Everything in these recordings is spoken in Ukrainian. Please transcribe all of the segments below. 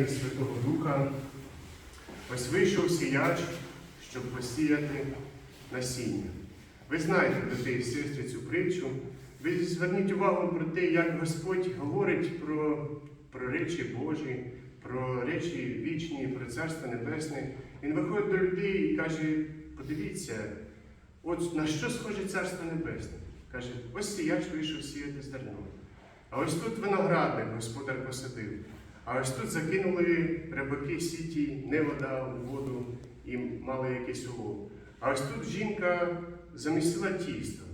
Святого Духа, ось вийшов сіяч, щоб посіяти насіння. Ви знаєте, брати і сестри, цю притчу. Ви зверніть увагу про те, як Господь говорить про, про речі Божі, про речі вічні, про Царство Небесне. Він виходить до людей і каже: подивіться, от на що схоже Царство Небесне? Каже, ось сіяч вийшов сіяти зерно. А ось тут виноградник господар посадив. А ось тут закинули рибаки сіті, не вода в воду і мали якийсь улов. А ось тут жінка замісила тісто.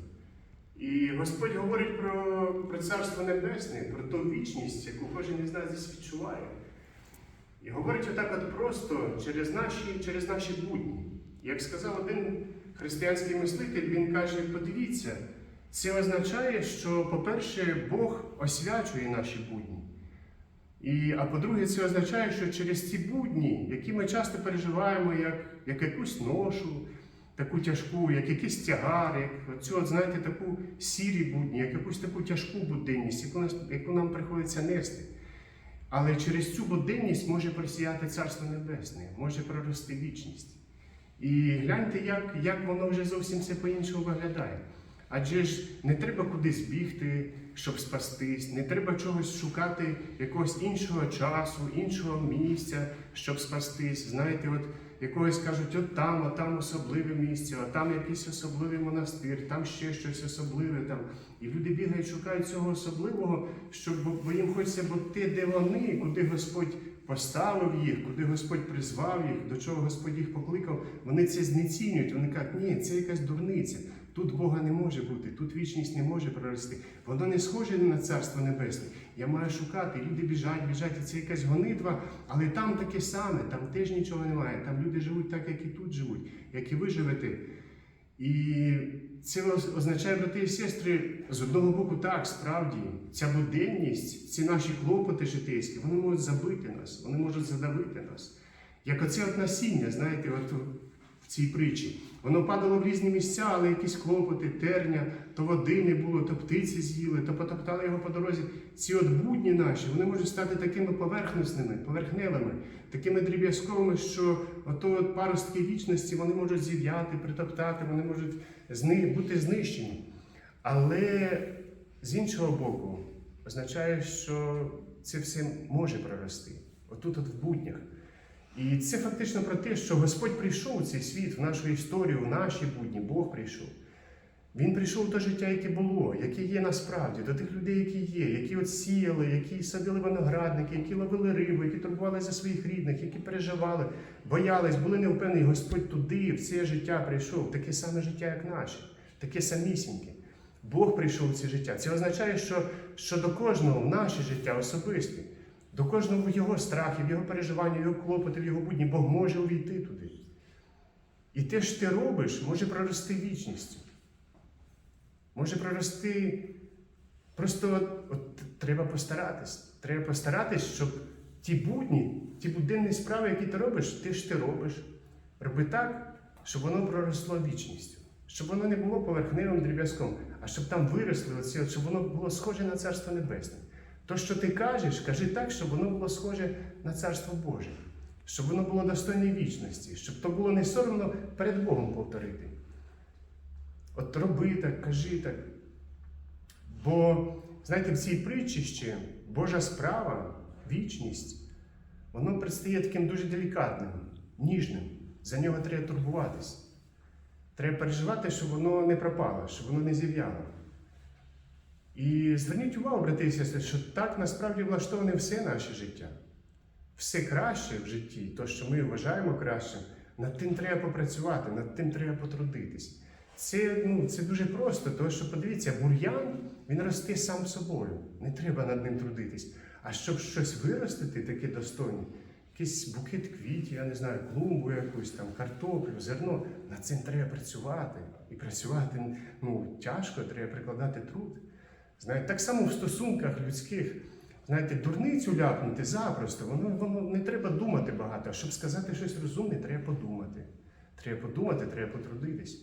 І Господь говорить про, про Царство Небесне, про ту вічність, яку кожен із нас відчуває. І говорить отак от просто через наші, через наші будні. Як сказав один християнський мислитель, він каже: подивіться, це означає, що, по-перше, Бог освячує наші будні. І, а по-друге, це означає, що через ці будні, які ми часто переживаємо як, як якусь ношу, таку тяжку, як якийсь тягар, як цю, от, знаєте, таку сірі будні, як якусь таку тяжку буденність, яку, нас, яку нам приходиться нести. Але через цю буденність може просіяти Царство Небесне, може прорости вічність. І гляньте, як, як воно вже зовсім все по-іншому виглядає. Адже ж не треба кудись бігти, щоб спастись, не треба чогось шукати якогось іншого часу, іншого місця, щоб спастись. Знаєте, от якогось кажуть, от там, от там особливе місце, от там якийсь особливий монастир, там ще щось особливе. Там. І люди бігають, шукають цього особливого, щоб бо- їм хочеться бути, де вони, куди Господь поставив їх, куди Господь призвав їх, до чого Господь їх покликав. Вони це знецінюють. Вони кажуть, ні, це якась дурниця. Тут Бога не може бути, тут вічність не може прорости. Воно не схоже на Царство Небесне. Я маю шукати. Люди біжать, біжать, і це якась гонитва, але там таке саме, там теж нічого немає. Там люди живуть так, як і тут живуть, як і ви живете. І це означає, брати і сестри, з одного боку, так, справді, ця буденність, ці наші клопоти житейські, вони можуть забити нас, вони можуть задавити нас. Як оце от насіння, знаєте, от цій притчі. Воно падало в різні місця, але якісь клопоти, терня, то води не було, то птиці з'їли, то потоптали його по дорозі. Ці от будні наші, вони можуть стати такими поверхностними, поверхневими, такими дріб'язковими, що ото от паростки вічності вони можуть зів'яти, притоптати, вони можуть зни- бути знищені. Але з іншого боку, означає, що це все може прорости. Отут, от в буднях. І це фактично про те, що Господь прийшов у цей світ, в нашу історію, в наші будні, Бог прийшов. Він прийшов в те життя, яке було, яке є насправді, до тих людей, які є, які от сіяли, які садили виноградники, які ловили рибу, які турбувалися за своїх рідних, які переживали, боялись, були невпевнені. Господь туди, в це життя прийшов, таке саме життя, як наше, таке самісіньке. Бог прийшов у це життя. Це означає, що, що до кожного в наше життя особисте, до кожного його страхів, його переживання, його клопоти, його будні, Бог може увійти туди. І те, що ти робиш, може прорости вічністю. Може прорости. Просто от, от треба постаратись. Треба постаратись, щоб ті будні, ті буденні справи, які ти робиш, ти ж ти робиш. Роби так, щоб воно проросло вічністю. Щоб воно не було поверхневим дріб'язком, а щоб там виросли оці, щоб воно було схоже на Царство Небесне. То, що ти кажеш, кажи так, щоб воно було схоже на Царство Боже, щоб воно було достойне вічності, щоб то було не соромно перед Богом повторити. От роби так, кажи так. Бо, знаєте, в цій притчі ще Божа справа, вічність, воно предстає таким дуже делікатним, ніжним. За нього треба турбуватись. Треба переживати, щоб воно не пропало, щоб воно не зів'яло. І зверніть увагу, брати і сестри, що так насправді влаштоване все наше життя. Все краще в житті, то, що ми вважаємо кращим, над тим треба попрацювати, над тим треба потрудитись. Це, ну, це дуже просто, тому що подивіться, бур'ян він росте сам собою. Не треба над ним трудитись. А щоб щось виростити, таке достойне, якийсь букет квітів, я не знаю, клумбу якусь там, картоплю, зерно, над цим треба працювати. І працювати ну, тяжко, треба прикладати труд. Знаєте, так само в стосунках людських. Знаєте, дурницю ляпнути запросто, воно, воно не треба думати багато. А щоб сказати щось розумне, треба подумати. Треба подумати, треба потрудитись.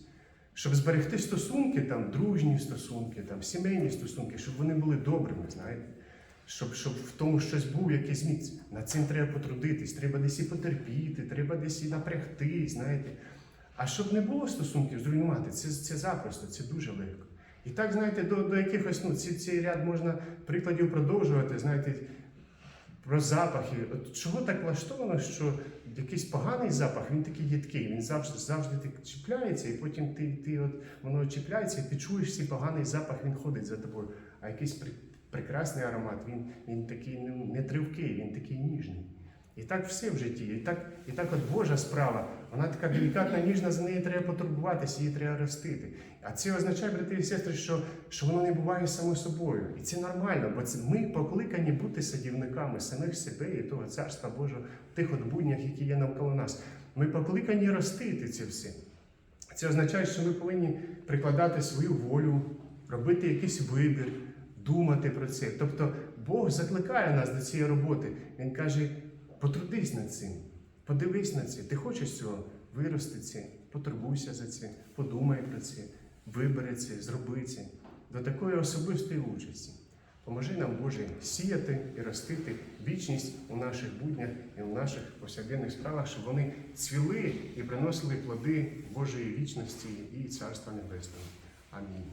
Щоб зберегти стосунки, там, дружні стосунки, там, сімейні стосунки, щоб вони були добрими, знаєте. щоб, щоб в тому щось був якийсь міць. Над цим треба потрудитись, треба десь і потерпіти, треба десь і напрягти, знаєте. А щоб не було стосунків зруйнувати, це, це запросто, це дуже легко. І так, знаєте, до, до якихось, ну, ці, цей ряд можна прикладів продовжувати, знаєте, про запахи. От чого так влаштовано, що якийсь поганий запах, він такий їдкий, він завжди, завжди так чіпляється, і потім ти, ти от, воно чіпляється, і ти чуєш цей поганий запах, він ходить за тобою. А якийсь при, прекрасний аромат, він, він такий ну, не тривкий, він такий ніжний. І так все в житті. І так, і так от Божа справа, вона така делікатна, ніжна, за неї треба потурбуватися, її треба ростити. А це означає, брати і сестри, що, що воно не буває само собою. І це нормально, бо це, ми покликані бути садівниками самих себе і того царства Божого в тих от буднях, які є навколо нас. Ми покликані ростити це все. Це означає, що ми повинні прикладати свою волю, робити якийсь вибір, думати про це. Тобто Бог закликає нас до цієї роботи. Він каже: потрудись над цим, подивись на це. Ти хочеш цього? Вирости це, потурбуйся за це, подумай про це, вибери це, зроби це. До такої особистої участі. Поможи нам, Боже, сіяти і ростити вічність у наших буднях і у наших повсякденних справах, щоб вони цвіли і приносили плоди Божої вічності і Царства Небесного. Амінь.